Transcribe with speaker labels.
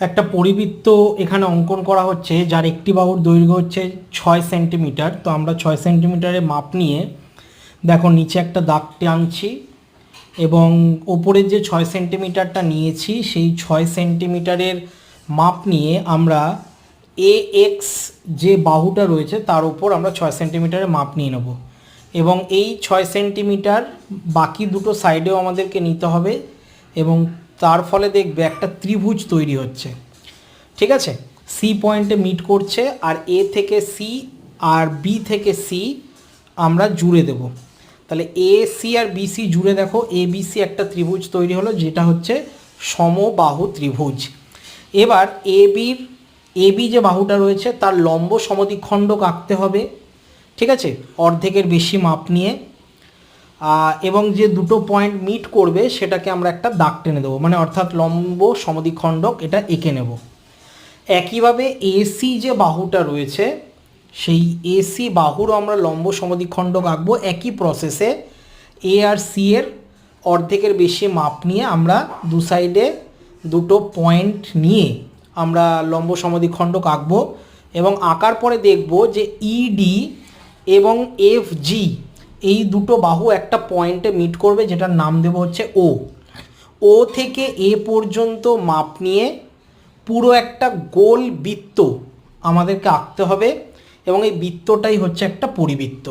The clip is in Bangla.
Speaker 1: একটা পরিবৃত্ত এখানে অঙ্কন করা হচ্ছে, যার একটি বাহুর দৈর্ঘ্য হচ্ছে ছয় সেন্টিমিটার তো আমরা ছয় সেন্টিমিটারের মাপ নিয়ে দেখো নিচে একটা দাগ টানছি এবং ওপরের যে ছয় সেন্টিমিটারটা নিয়েছি, সেই ছয় সেন্টিমিটারের মাপ নিয়ে আমরা এ এক্স যে বাহুটা রয়েছে, তার উপর আমরা ছয় সেন্টিমিটারের মাপ নিয়ে নেব। এবং এই ছয় সেন্টিমিটার বাকি দুটো সাইডেও আমাদেরকে নিতে হবে এবং তার ফলে দেখবে একটা ত্রিভুজ তৈরি হচ্ছে। ঠিক আছে? সি পয়েন্টে মিট করছে আর এ থেকে সি আর বি থেকে সি আমরা জুড়ে দেব। তাহলে এ সি আর বি সি জুড়ে দেখো এ বি সি একটা ত্রিভুজ তৈরি হলো, যেটা হচ্ছে সমবাহু ত্রিভুজ। এবার এ বির এ বি যে বাহুটা রয়েছে, তার লম্ব সমদ্বিখণ্ডক আঁকতে হবে। ঠিক আছে? অর্ধেকের বেশি মাপ নিয়ে। এবং যে দুটো পয়েন্ট মিট করবে, সেটাকে আমরা একটা দাগ টেনে দেবো। মানে অর্থাৎ লম্ব সমদ্বিখণ্ডক, এটা এঁকে নেব। একইভাবে এসি যে বাহুটা রয়েছে, সেই এসি বাহুরও আমরা লম্ব সমদ্বিখণ্ডক আঁকবো একই প্রসেসে এ। আর সি এর অর্ধেকের বেশি মাপ নিয়ে আমরা দু সাইডে দুটো পয়েন্ট নিয়ে আমরা লম্ব সমদ্বিখণ্ডক আঁকবো। এবং আঁকার পরে দেখব যে ইডি এবং এফ জি এই দুটো বাহু একটা পয়েন্টে মিট করবে, যেটার নাম দেব হচ্ছে ও ও থেকে এ পর্যন্ত মাপ নিয়ে পুরো একটা গোল বৃত্ত আমাদেরকে আঁকতে হবে, এবং এই বৃত্তটাই হচ্ছে একটা পরিবৃত্ত।